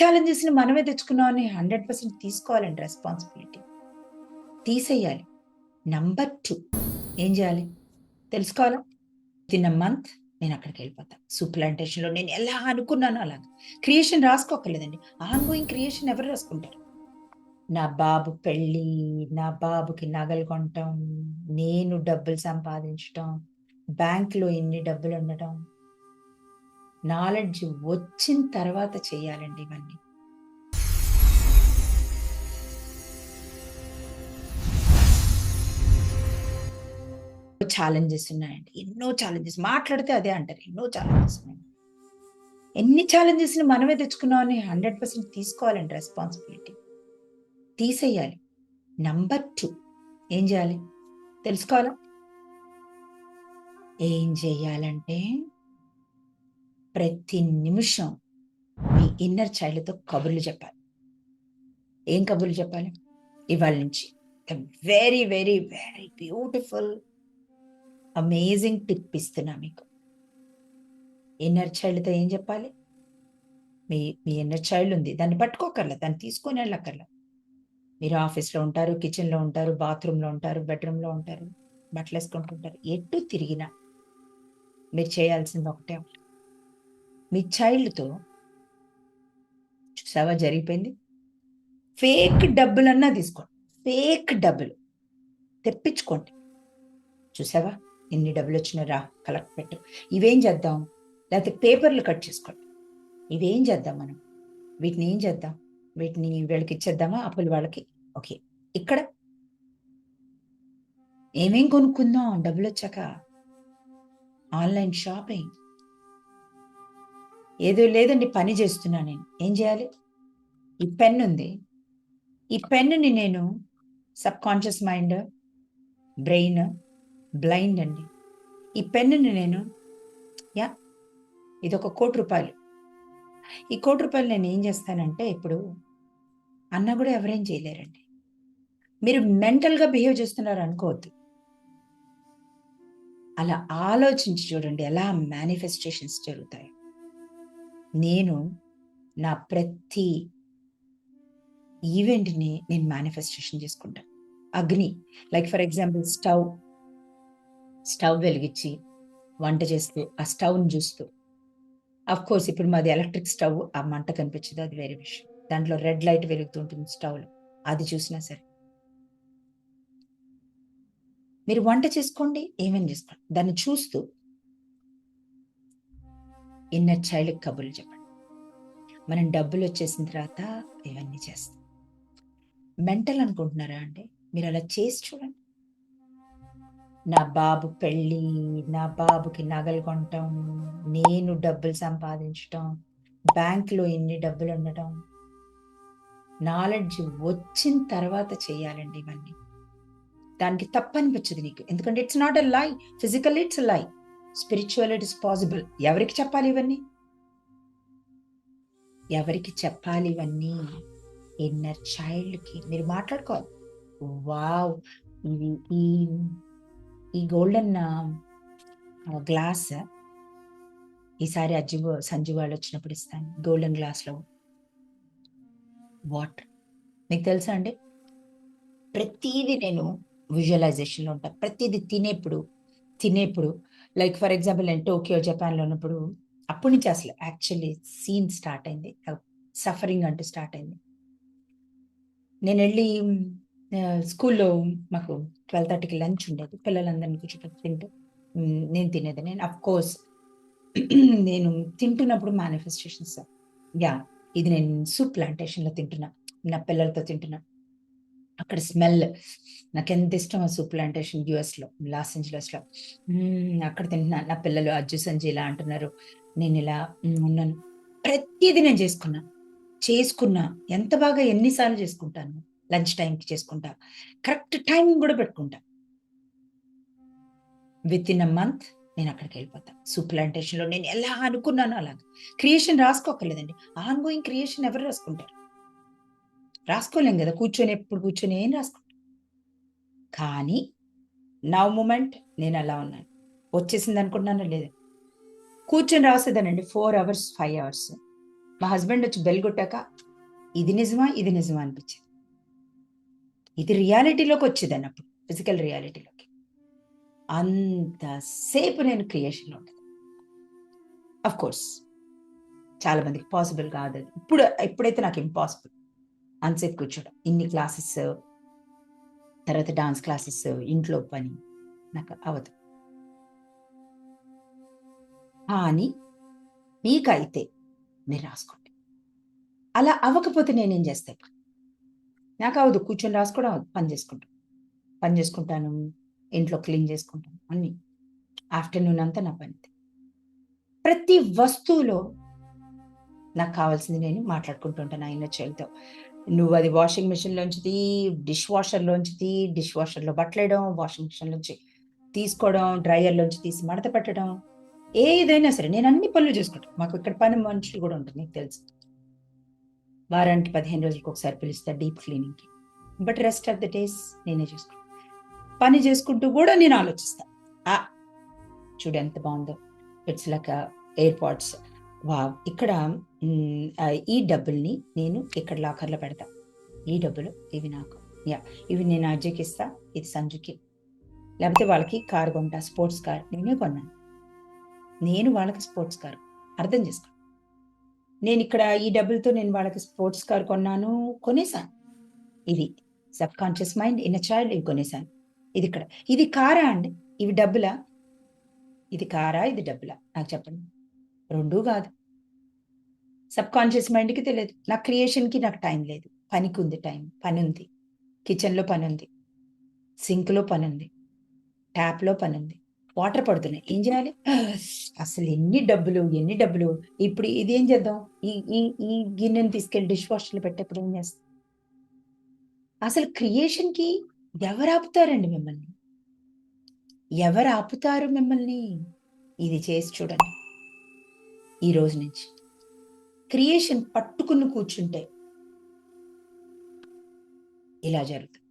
ఛాలెంజెస్ని మనమే తెచ్చుకున్నామని hundred percent తీసుకోవాలండి రెస్పాన్సిబిలిటీ తీసేయాలి. నంబర్ టూ ఏం చేయాలి? తెలుసుకోవాలా? తిన్న మంత్ నేను అక్కడికి వెళ్ళిపోతాను సూప్లాంటేషన్లో నేను ఎలా అనుకున్నాను అలాగా. క్రియేషన్ రాసుకోకర్లేదండి. ఆన్ గోయింగ్ క్రియేషన్ ఎవరు రాసుకుంటారు? నా బాబు పెళ్ళి నా బాబుకి నగలు కొనటం నేను డబ్బులు సంపాదించటం బ్యాంక్లో ఎన్ని డబ్బులు ఉండటం నాలెడ్జ్ వచ్చిన తర్వాత చేయాలండి ఇవన్నీ. ఛాలెంజెస్ ఉన్నాయండి. ఎన్నో ఛాలెంజెస్ మాట్లాడితే అదే అంటారు. ఎన్నో ఛాలెంజెస్ ఉన్నాయి. ఎన్ని ఛాలెంజెస్ని మనమే తెచ్చుకున్నామని హండ్రెడ్ పర్సెంట్ తీసుకోవాలండి రెస్పాన్సిబిలిటీ తీసేయాలి. నంబర్ టూ ఏం చేయాలి? తెలుసుకోవాలా? ఏం చేయాలంటే ప్రతి నిమిషం మీ ఇన్నర్ చైల్డ్తో కబుర్లు చెప్పాలి. ఏం కబుర్లు చెప్పాలి? ఇవాళ నుంచి very very very beautiful amazing tip ఇస్తున్నా మీకు. ఇన్నర్ చైల్డ్తో ఏం చెప్పాలి? మీ మీ ఇన్నర్ చైల్డ్ ఉంది. దాన్ని పట్టుకోకర్లా దాన్ని తీసుకొని వెళ్ళక్కర్లే. మీరు ఆఫీస్లో ఉంటారు కిచెన్లో ఉంటారు బాత్రూంలో ఉంటారు బెడ్రూమ్లో ఉంటారు బట్టలు వేసుకుంటుంటారు ఎటు తిరిగినా మీరు చేయాల్సింది ఒకటే ఒకటి మీ చైల్డ్తో చూసావా జరిగిపోయింది? ఫేక్ డబ్బులన్నా తీసుకోండి. ఫేక్ డబ్బులు. తెప్పించుకోండి. చూసావా? ఎన్ని డబ్బులు వచ్చినా రా కలెక్ట్ పెట్టు. ఇవేం చేద్దాం? లేకపోతే పేపర్లు కట్ చేసుకోండి. ఇవేం చేద్దాం మనం? వీటిని ఏం చేద్దాం? వీటిని వీళ్ళకి ఇచ్చేద్దామా? అప్పులు వాళ్ళకి? ఓకే. ఇక్కడ? ఏమేం కొనుక్కుందాం? డబ్బులు వచ్చాక ఆన్లైన్ షాపింగ్. ఏదో లేదండి పని చేస్తున్నా నేను. ఏం చేయాలి? ఈ పెన్ ఉంది. ఈ పెన్నుని నేను subconscious mind brain blind అండి. ఈ పెన్నుని నేను యా ఇది ఒక కోటి రూపాయలు. ఈ కోటి రూపాయలు నేను ఏం చేస్తానంటే ఇప్పుడు అన్న కూడా ఎవరేం చేయలేరండి. మీరు మెంటల్గా బిహేవ్ చేస్తున్నారు అనుకోవద్దు. అలా ఆలోచించి చూడండి ఎలా మేనిఫెస్టేషన్స్ జరుగుతాయి. నేను నా ప్రతి ఈవెంట్ని నేను మేనిఫెస్టేషన్ చేసుకుంటాను అగ్ని like for example stove stove వెలిగించి వంట చేస్తూ ఆ స్టవ్ని చూస్తూ. అఫ్ కోర్స్ ఇప్పుడు మాది ఎలక్ట్రిక్ స్టవ్ ఆ మంట కనిపించదు అది వేరే విషయం. దాంట్లో రెడ్ లైట్ వెలుగుతుంటుంది స్టవ్లో అది చూసినా సరే. మీరు వంట చేసుకోండి ఏమేమి చేసుకోండి? దాన్ని చూస్తూ ఇన్నర్ చైల్డ్ కబుర్లు చెప్పండి. మనం డబ్బులు వచ్చేసిన తర్వాత ఇవన్నీ చేస్తాం. మెంటల్ అనుకుంటున్నారా అండి? మీరు అలా చేసి చూడండి. నా బాబు పెళ్ళి నా బాబుకి నగలు కొనటం నేను డబ్బులు సంపాదించటం బ్యాంకులో ఎన్ని డబ్బులు ఉండటం. నాలెడ్జ్ వచ్చిన తర్వాత చేయాలండి ఇవన్నీ. దానికి తప్పనిపించదు నీకు. ఎందుకంటే it's not a lie physical it's lie spiritual it is possible ఎవరికి చెప్పాలి ఇవన్నీ? ఎవరికి చెప్పాలి ఇవన్నీ? ఇన్నర్ చైల్డ్కి మీరు మాట్లాడుకోవాలి. వావ్ ఇది ఈ ఈ గోల్డెన్ గ్లాస్ ఈసారి అజ్జు సంజు వాళ్ళు వచ్చినప్పుడు ఇస్తాను. గోల్డెన్ గ్లాస్లో వాటర్ మీకు తెలుసా అండి? ప్రతీది నేను విజువలైజేషన్లో ఉంటాను ప్రతిదీ తినేప్పుడు తినేప్పుడు లైక్ ఫర్ ఎగ్జాంపుల్ నేను టోక్యో జపాన్లో ఉన్నప్పుడు అప్పటి నుంచి అసలు యాక్చువల్లీ సీన్ స్టార్ట్ అయింది. Uh, సఫరింగ్ అంటూ స్టార్ట్ అయింది. నేను వెళ్ళి uh, స్కూల్లో మాకు ట్వెల్వ్ థర్టీకి లంచ్ ఉండేది. పిల్లలందరినీ కూర్చోబెట్టి తింటూ నేను తినేది. నేను అఫ్ కోర్స్ నేను తింటున్నప్పుడు మేనిఫెస్టేషన్స్ యా ఇది నేను సూప్ ప్లాంటేషన్లో తింటున్నా. నా పిల్లలతో తింటున్నా. అక్కడ స్మెల్. నాకు ఎంత ఇష్టం ఆ సూప్ ప్లాంటేషన్ యుఎస్లో లాస్ ఏంజలస్లో అక్కడ తింటున్నా. నా పిల్లలు అజ్జు సంజయ్ ఇలా అంటున్నారు. నేను ఇలా ఉన్నాను. ప్రతిదీ నేను చేసుకున్నా. చేసుకున్నా. ఎంత బాగా ఎన్నిసార్లు చేసుకుంటాను? లంచ్ టైంకి చేసుకుంటా. కరెక్ట్ టైమింగ్ కూడా పెట్టుకుంటా. విత్ ఇన్ అ మంత్ నేను అక్కడికి వెళ్ళిపోతాను సూప్లాంటేషన్లో నేను ఎలా అనుకున్నానో అలాగా. క్రియేషన్ రాసుకోకర్లేదండి ఆన్ గోయింగ్ క్రియేషన్ ఎవరు రాసుకుంటారు? రాసుకోలేం కదా కూర్చొని ఎప్పుడు కూర్చొని ఏం రాసుకుంటాం కానీ నవ్ మూమెంట్ నేను అలా ఉన్నాను. వచ్చేసింది అనుకుంటున్నాను లేదు. కూర్చొని రాసేదానండి ఫోర్ అవర్స్ ఫైవ్ అవర్స్ మా హస్బెండ్ వచ్చి బెల్ కొట్టాక ఇది నిజమా ఇది నిజమా అనిపించింది. ఇది రియాలిటీలోకి వచ్చేది అన్నప్పుడు ఫిజికల్ రియాలిటీలోకి. అంతసేపు నేను క్రియేషన్లో ఉంటుంది అఫ్ కోర్స్ చాలా మందికి పాసిబుల్ కాదు ఇప్పుడు ఎప్పుడైతే నాకు ఇంపాసిబుల్ అంతసేపు కూర్చోడం. ఇన్ని క్లాసెస్ తర్వాత డాన్స్ క్లాసెస్ ఇంట్లో పని నాకు అవదు. కానీ మీకైతే మీరు రాసుకోండి అలా అవ్వకపోతే నేనేం చేస్తా నాకు అవదు కూర్చొని రాసుకోవడం అవదు పని చేసుకుంటాను పని చేసుకుంటాను ఇంట్లో క్లీన్ చేసుకుంటాను అన్ని. ఆఫ్టర్నూన్ అంతా నా పని ప్రతి వస్తువులో నాకు కావాల్సింది నేను మాట్లాడుకుంటుంటాను ఆయన చైల్డ్తో నువ్వు అది వాషింగ్ మిషన్లోంచి తీ డిష్ వాషర్లోంచి తీ డిష్ వాషర్లో బట్టలేయడం వాషింగ్ మిషన్లోంచి తీసుకోవడం డ్రైయర్లోంచి తీసి మడత పెట్టడం ఏదైనా సరే నేను అన్ని పనులు చేసుకుంటాను మాకు ఇక్కడ పని మనుషులు కూడా ఉంటుంది నీకు తెలుసు. వారానికి పదిహేను రోజులకు ఒకసారి పిలుస్తా deep క్లీనింగ్కి but rest of the days నేనే చేసుకుంటాను పని చేసుకుంటూ కూడా నేను ఆలోచిస్తా. ఆ చూడు ఎంత బాగుందో. ఇట్స్ లైక్ ఎయిర్పాడ్స్ వా ఇక్కడ ఈ డబ్బుల్ని నేను ఇక్కడ లాకర్లో పెడతా. ఈ డబ్బులు ఇవి నాకు. యా. ఇవి నేను అజయ్కి ఇస్తా ఇది సంజుకి. లేకపోతే వాళ్ళకి కార్ కొంటా స్పోర్ట్స్ కార్. నేనే కొన్నాను. నేను వాళ్ళకి స్పోర్ట్స్ కార్. అర్థం చేసుకో. నేను ఇక్కడ ఈ డబ్బులతో నేను వాళ్ళకి స్పోర్ట్స్ కార్ కొన్నాను కొనేసాను ఇది subconscious mind in child ఇవి కొనేసాను ఇది ఇక్కడ. ఇది కారా అండి? ఇవి డబ్బులా? ఇది కారా? ఇది డబ్బులా? నాకు చెప్పండి. రెండూ కాదు. సబ్ కాన్షియస్ మైండ్కి తెలియదు. నా క్రియేషన్కి నాకు టైం లేదు. పనికి ఉంది టైం పని ఉంది కిచెన్లో పని ఉంది సింక్లో పని ఉంది ట్యాప్లో పని ఉంది వాటర్ పడుతున్నాయి. ఏం చేయాలి? అసలు ఎన్ని డబ్బులు ఎన్ని డబ్బులు? ఇప్పుడు ఇదేం చేద్దాం? ఈ ఈ ఈ గిన్నెని తీసుకెళ్ళి డిష్ వాషర్లో పెట్టేప్పుడు ఏం చేస్తాం? అసలు క్రియేషన్కి ఎవరు ఆపుతారండి మిమ్మల్ని? ఎవరు ఆపుతారు మిమ్మల్ని? ఇది చేసి చూడండి. ఈ రోజు నుంచి. క్రియేషన్ పట్టుకుని కూర్చుంటే ఇలా జరుగుతుంది?